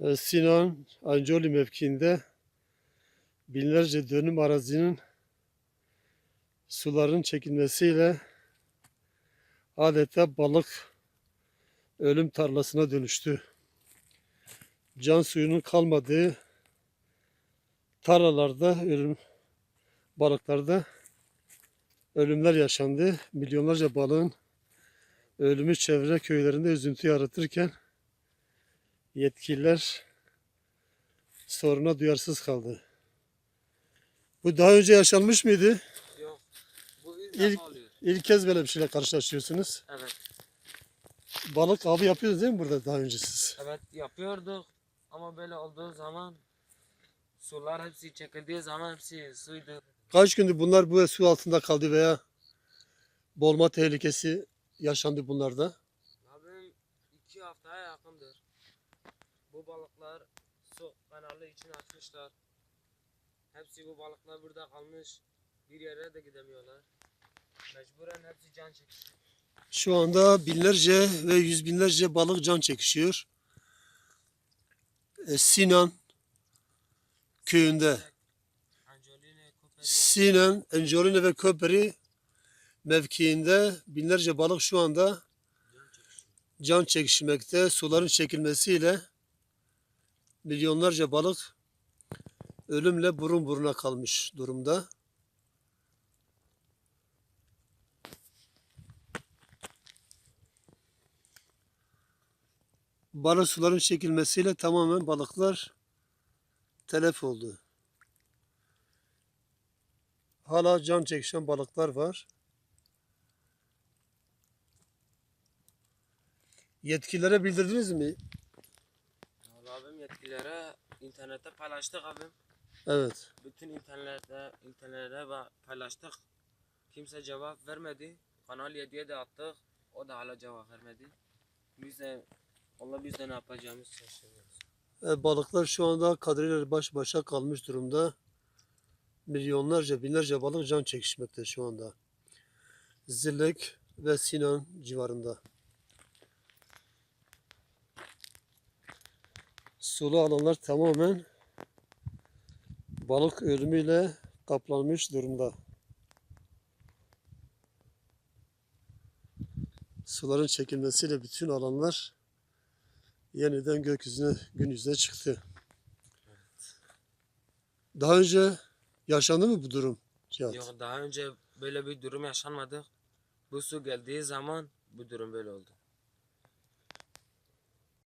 Ee, Sinan Ancoli mevkiinde binlerce dönüm arazinin suların çekilmesiyle adeta balık ölüm tarlasına dönüştü. Can suyunun kalmadığı tarlalarda ölüm balıklarda ölümler yaşandı. Milyonlarca balığın ölümü çevre köylerinde üzüntü yaratırken yetkililer soruna duyarsız kaldı. Bu daha önce yaşanmış mıydı? Yok. Bu ilk, oluyor. İlk kez böyle bir şeyle karşılaşıyorsunuz. Evet. Balık avı yapıyoruz değil mi burada daha önce siz? Evet yapıyorduk. Ama böyle olduğu zaman sular hepsi çekildiği zaman hepsi suydu. Kaç gündür bunlar bu su altında kaldı veya boğulma tehlikesi yaşandı bunlarda? Abim iki haftaya yakındır. Bu balıklar su kanalı için açmışlar. Hepsi bu balıklar burada kalmış. Bir yere de gidemiyorlar. Mecburen hepsi can çekiyor. Şu anda binlerce ve yüz binlerce balık can çekişiyor. E, Sinan köyünde. Sinan, Angelina ve Köperi mevkiinde binlerce balık şu anda Can çekişiyor. can çekişmekte. Suların çekilmesiyle milyonlarca balık ölümle burun buruna kalmış durumda. Balık suların çekilmesiyle tamamen balıklar telef oldu. Hala can çekişen balıklar var. Yetkililere bildirdiniz mi? Yetkililere internette paylaştık abim. Evet. Bütün internette, ba- paylaştık. Kimse cevap vermedi. Kanal 7'ye de attık. O da hala cevap vermedi. Biz de Allah biz de ne yapacağımızı şaşırıyoruz. E, balıklar şu anda kadriler baş başa kalmış durumda. Milyonlarca, binlerce balık can çekişmekte şu anda. Zillek ve Sinan civarında. Sulu alanlar tamamen balık ölümüyle kaplanmış durumda. Suların çekilmesiyle bütün alanlar yeniden gökyüzüne, gün yüzüne çıktı. Daha önce yaşandı mı bu durum Cihat? Yok daha önce böyle bir durum yaşanmadı. Bu su geldiği zaman bu durum böyle oldu.